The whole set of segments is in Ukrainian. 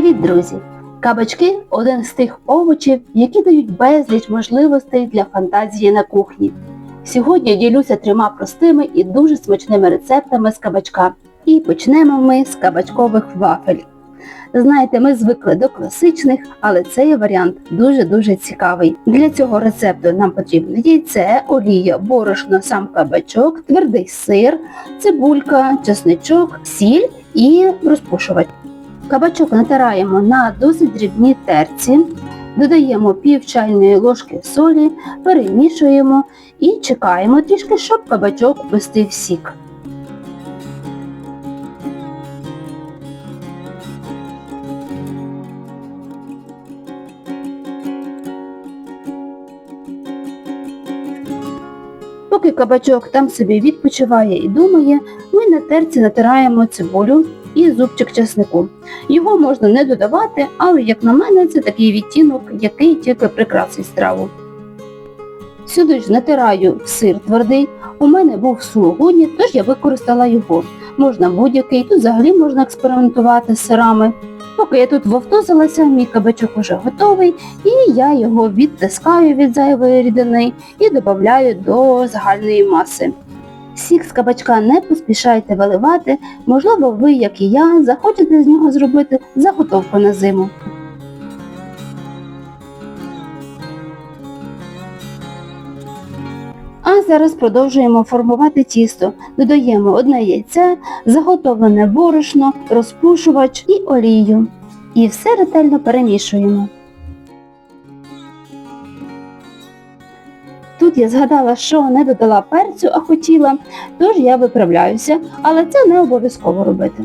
Привіт, друзі! Кабачки один з тих овочів, які дають безліч можливостей для фантазії на кухні. Сьогодні ділюся трьома простими і дуже смачними рецептами з кабачка. І почнемо ми з кабачкових вафель. Знаєте, ми звикли до класичних, але цей варіант дуже-дуже цікавий. Для цього рецепту нам потрібно яйце, олія, борошно, сам кабачок, твердий сир, цибулька, чесничок, сіль і розпушувач. Кабачок натираємо на досить дрібній терці, додаємо пів чайної ложки солі, перемішуємо і чекаємо трішки, щоб кабачок пустив сік. Поки кабачок там собі відпочиває і думає, ми на терці натираємо цибулю і зубчик чеснику. Його можна не додавати, але, як на мене, це такий відтінок, який тільки прикрасить страву. Сюди ж натираю сир твердий, у мене був сулугуні, тож я використала його. Можна будь-який, тут взагалі можна експериментувати з сирами. Поки я тут вовтузилася, мій кабачок уже готовий, і я його відтискаю від зайвої рідини і додаю до загальної маси. Сік з кабачка не поспішайте виливати, можливо, ви, як і я, захочете з нього зробити заготовку на зиму. А зараз продовжуємо формувати тісто. Додаємо одне яйце, заготовлене борошно, розпушувач і олію. І все ретельно перемішуємо. Тут я згадала, що не додала перцю, а хотіла, тож я виправляюся, але це не обов'язково робити.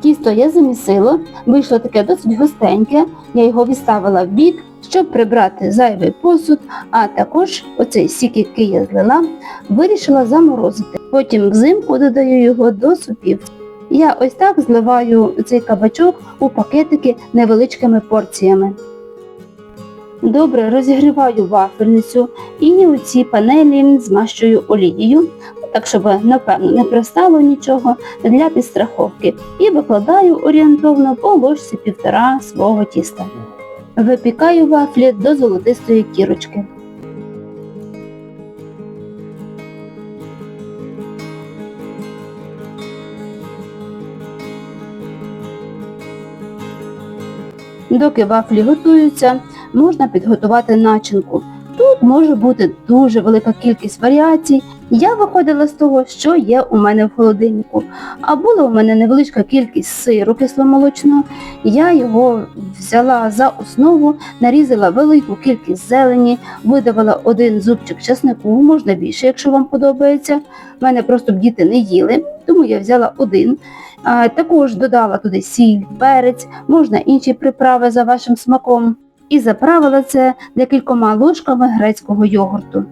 Тісто я замісила, вийшло таке досить густеньке, я його відставила в бік, щоб прибрати зайвий посуд, а також оцей сік, який я злила, вирішила заморозити. Потім взимку додаю його до супів. Я ось так зливаю цей кабачок у пакетики невеличкими порціями. Добре розігріваю вафельницю і у ці панелі змащую олією, так щоб, напевно, не пристало нічого для підстраховки. І викладаю орієнтовно по ложці півтора свого тіста. Випікаю вафлі до золотистої кірочки. Доки вафлі готуються, можна підготувати начинку. Тут може бути дуже велика кількість варіацій. Я виходила з того, що є у мене в холодильнику. А була у мене невеличка кількість сиру кисломолочного. Я його взяла за основу, нарізала велику кількість зелені, видавала один зубчик чеснику, можна більше, якщо вам подобається. У мене просто б діти не їли, тому я взяла один. Також додала туди сіль, перець, можна інші приправи за вашим смаком. І заправила це декількома ложками грецького йогурту.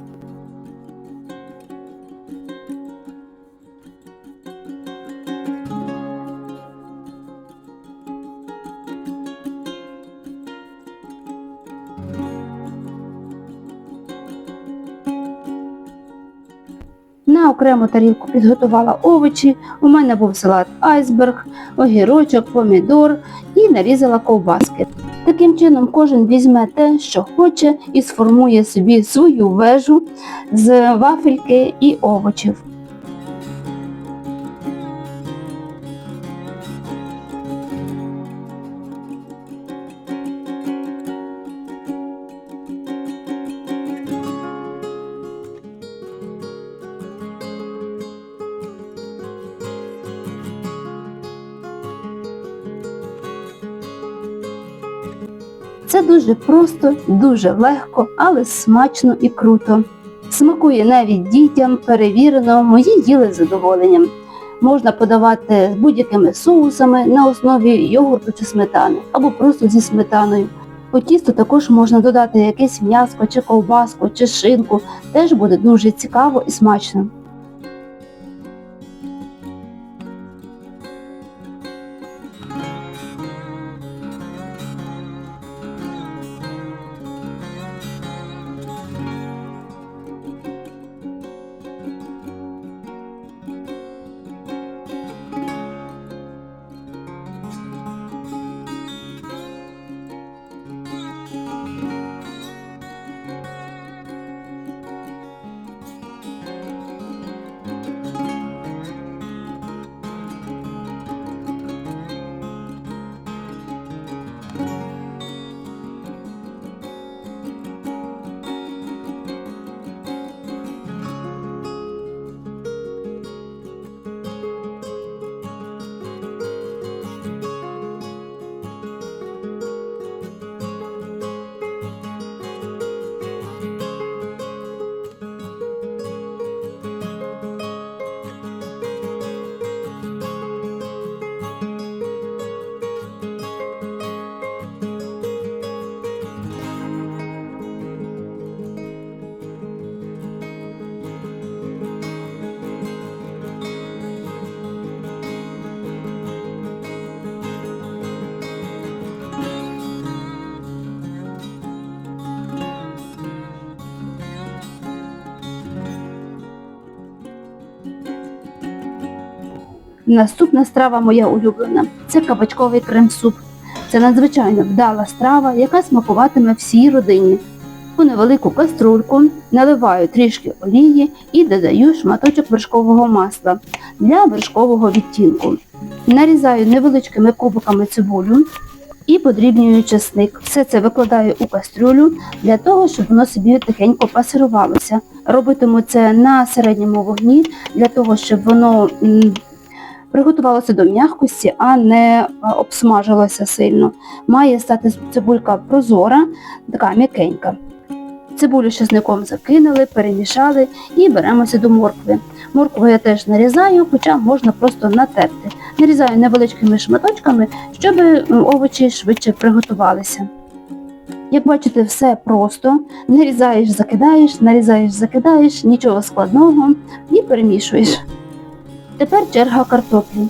На окрему тарілку підготувала овочі, у мене був салат айсберг, огірочок, помідор і нарізала ковбаски. Таким чином кожен візьме те, що хоче, і сформує собі свою вежу з вафельки і овочів. Дуже просто, дуже легко, але смачно і круто. Смакує навіть дітям, перевірено, мої їли з задоволенням. Можна подавати з будь-якими соусами на основі йогурту чи сметани, або просто зі сметаною. По тісту також можна додати якесь м'яско, чи ковбаску, чи шинку. Теж буде дуже цікаво і смачно. Наступна страва моя улюблена це кабачковий крем-суп. Це надзвичайно вдала страва, яка смакуватиме всій родині. У невелику каструльку наливаю трішки олії і додаю шматочок вершкового масла для вершкового відтінку. Нарізаю невеличкими кубиками цибулю і подрібнюю чесник. Все це викладаю у кастрюлю для того, щоб воно собі тихенько пасирувалося. Робитиму це на середньому вогні для того, щоб воно приготувалося до м'якості, а не а, обсмажилося сильно. Має стати цибулька прозора, така м'якенька. Цибулю з чесником закинули, перемішали і беремося до моркви. Моркву я теж нарізаю, хоча можна просто натерти. Нарізаю невеличкими шматочками, щоб овочі швидше приготувалися. Як бачите, все просто. Нарізаєш, закидаєш, нарізаєш, закидаєш, нічого складного і перемішуєш. Тепер черга картоплі.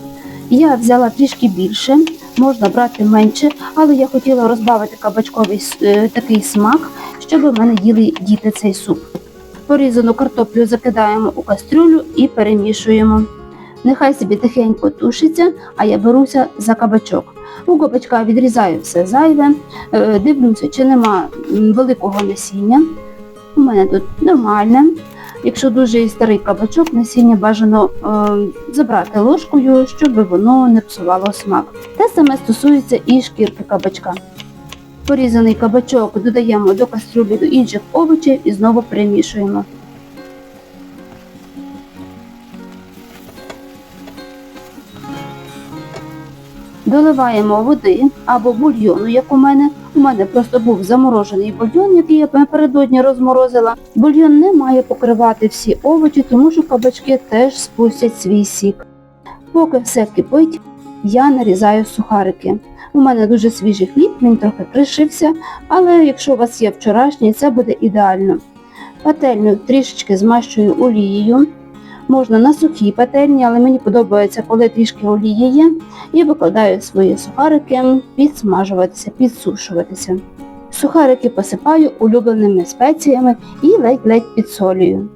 Я взяла трішки більше, можна брати менше, але я хотіла розбавити кабачковий е, такий смак, щоб у мене їли діти цей суп. Порізану картоплю закидаємо у кастрюлю і перемішуємо. Нехай собі тихенько тушиться, а я беруся за кабачок. У кабачка відрізаю все зайве, е, дивлюся, чи нема великого насіння. У мене тут нормальне. Якщо дуже старий кабачок, насіння бажано е, забрати ложкою, щоб воно не псувало смак. Те саме стосується і шкірки кабачка. Порізаний кабачок додаємо до кастрюлі до інших овочів і знову перемішуємо. Доливаємо води або бульйону, як у мене. У мене просто був заморожений бульйон, який я напередодні розморозила. Бульйон не має покривати всі овочі, тому що кабачки теж спустять свій сік. Поки все кипить, я нарізаю сухарики. У мене дуже свіжий хліб, він трохи пришився, але якщо у вас є вчорашній, це буде ідеально. Пательню трішечки змащую олією. Можна на сухій пательні, але мені подобається, коли трішки олії є. І викладаю свої сухарики підсмажуватися, підсушуватися. Сухарики посипаю улюбленими спеціями і ледь-ледь підсолюю.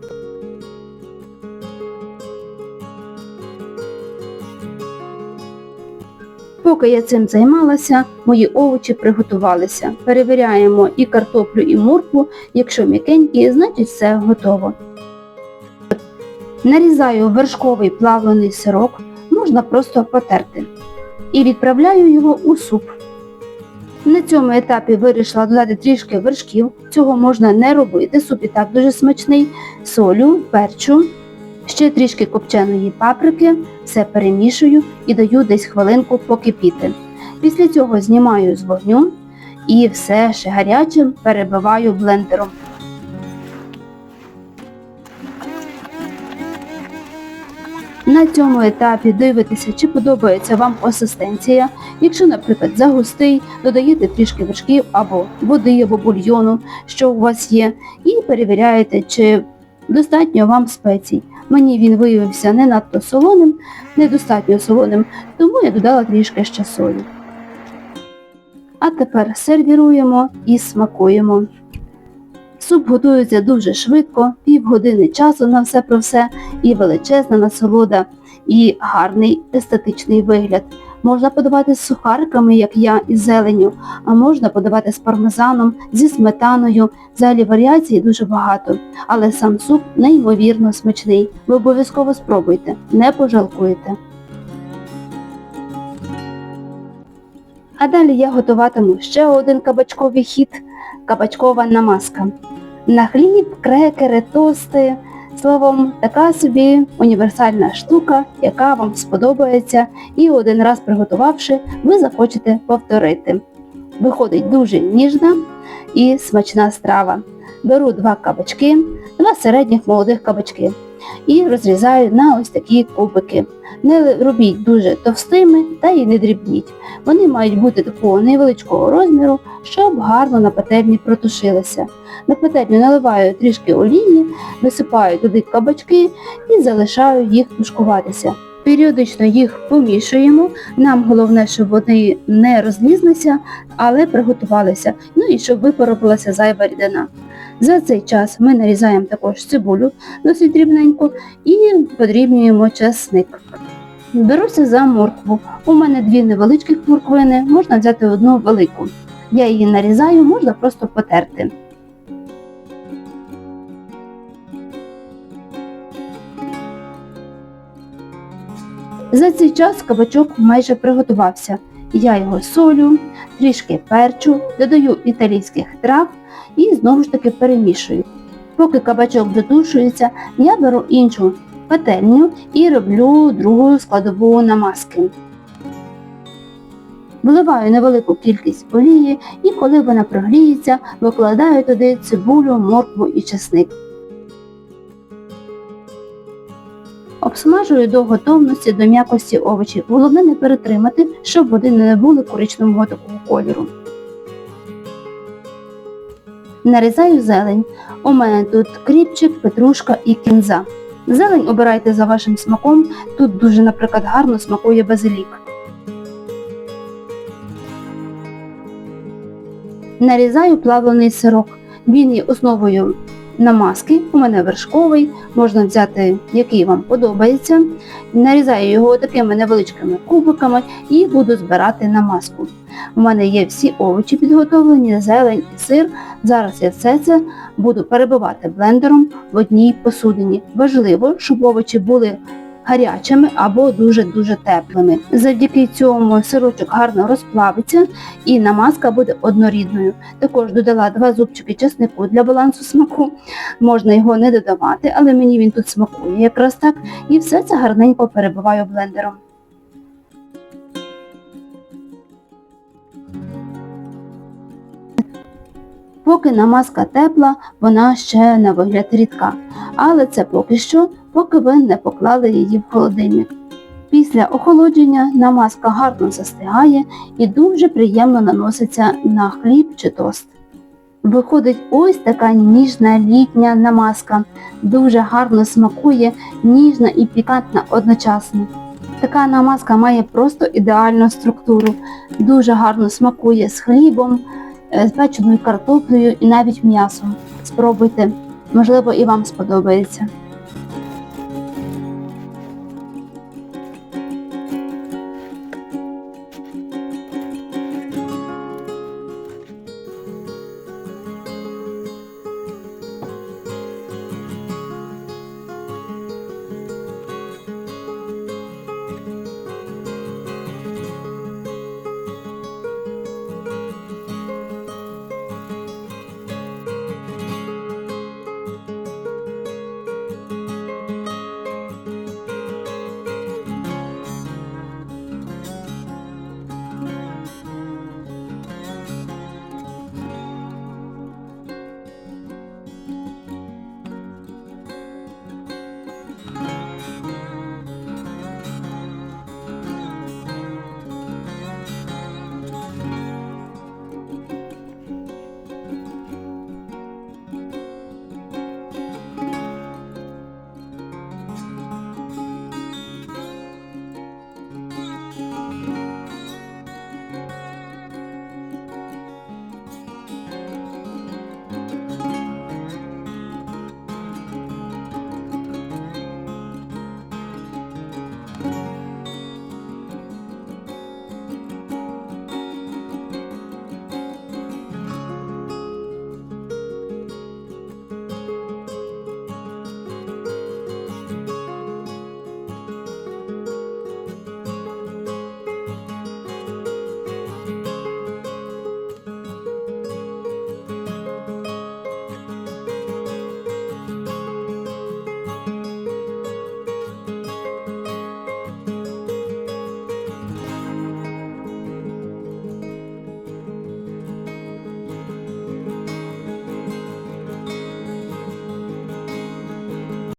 Поки я цим займалася, мої овочі приготувалися. Перевіряємо і картоплю, і моркву. Якщо м'якенькі, значить все готово. Нарізаю вершковий плавлений сирок, можна просто потерти. І відправляю його у суп. На цьому етапі вирішила додати трішки вершків. Цього можна не робити, суп і так дуже смачний, солю, перчу, ще трішки копченої паприки, все перемішую і даю десь хвилинку покипіти. Після цього знімаю з вогню і все ще гарячим перебиваю блендером. На цьому етапі дивитеся, чи подобається вам консистенція. Якщо, наприклад, загустий, додаєте трішки вершків або води, або бульйону, що у вас є, і перевіряєте, чи достатньо вам спецій. Мені він виявився не надто солоним, недостатньо солоним, тому я додала трішки ще солі. А тепер сервіруємо і смакуємо. Суп готується дуже швидко, півгодини часу на все про все, і величезна насолода, і гарний естетичний вигляд. Можна подавати з сухариками, як я, із зеленю, а можна подавати з пармезаном, зі сметаною. Взагалі варіацій дуже багато, але сам суп неймовірно смачний. Ви обов'язково спробуйте, не пожалкуєте. А далі я готуватиму ще один кабачковий хід – кабачкова намазка. На хліб, крекери, тости. Словом, така собі універсальна штука, яка вам сподобається, і один раз приготувавши, ви захочете повторити. Виходить дуже ніжна і смачна страва. Беру два кабачки, два середніх молодих кабачки і розрізаю на ось такі кубики. Не робіть дуже товстими та й не дрібніть. Вони мають бути такого невеличкого розміру, щоб гарно на пательні протушилися. На пательню наливаю трішки олії, висипаю туди кабачки і залишаю їх тушкуватися. Періодично їх помішуємо. Нам головне, щоб вони не розлізлися, але приготувалися. Ну і щоб випаробилася зайва рідина. За цей час ми нарізаємо також цибулю досить дрібненько і подрібнюємо чесник. Беруся за моркву. У мене дві невеличкі морквини, можна взяти одну велику. Я її нарізаю, можна просто потерти. За цей час кабачок майже приготувався. Я його солю, трішки перчу, додаю італійських трав і знову ж таки перемішую. Поки кабачок дотушується, я беру іншу пательню і роблю другу складову намазки. Вливаю невелику кількість олії і коли вона прогріється, викладаю туди цибулю, моркву і чесник. Обсмажую до готовності до м'якості овочів. Головне не перетримати, щоб вони не були коричневого такого кольору. Нарізаю зелень. У мене тут кріпчик, петрушка і кінза. Зелень обирайте за вашим смаком. Тут дуже, наприклад, гарно смакує базилік. Нарізаю плавлений сирок. Він є основою намазки. У мене вершковий, можна взяти, який вам подобається. Нарізаю його такими невеличкими кубиками і буду збирати намазку. У мене є всі овочі підготовлені, зелень і сир. Зараз я все це буду перебивати блендером в одній посудині. Важливо, щоб овочі були гарячими або дуже-дуже теплими. Завдяки цьому сирочок гарно розплавиться і намазка буде однорідною. Також додала два зубчики чеснику для балансу смаку. Можна його не додавати, але мені він тут смакує якраз так. І все це гарненько перебиваю блендером. Поки намазка тепла, вона ще на вигляд рідка. Але це поки що, поки ви не поклали її в холодильник. Після охолодження намазка гарно застигає і дуже приємно наноситься на хліб чи тост. Виходить ось така ніжна літня намазка, дуже гарно смакує, ніжна і пікантна одночасно. Така намазка має просто ідеальну структуру, дуже гарно смакує з хлібом, е, з печеною картоплею і навіть м'ясом. Спробуйте, можливо і вам сподобається.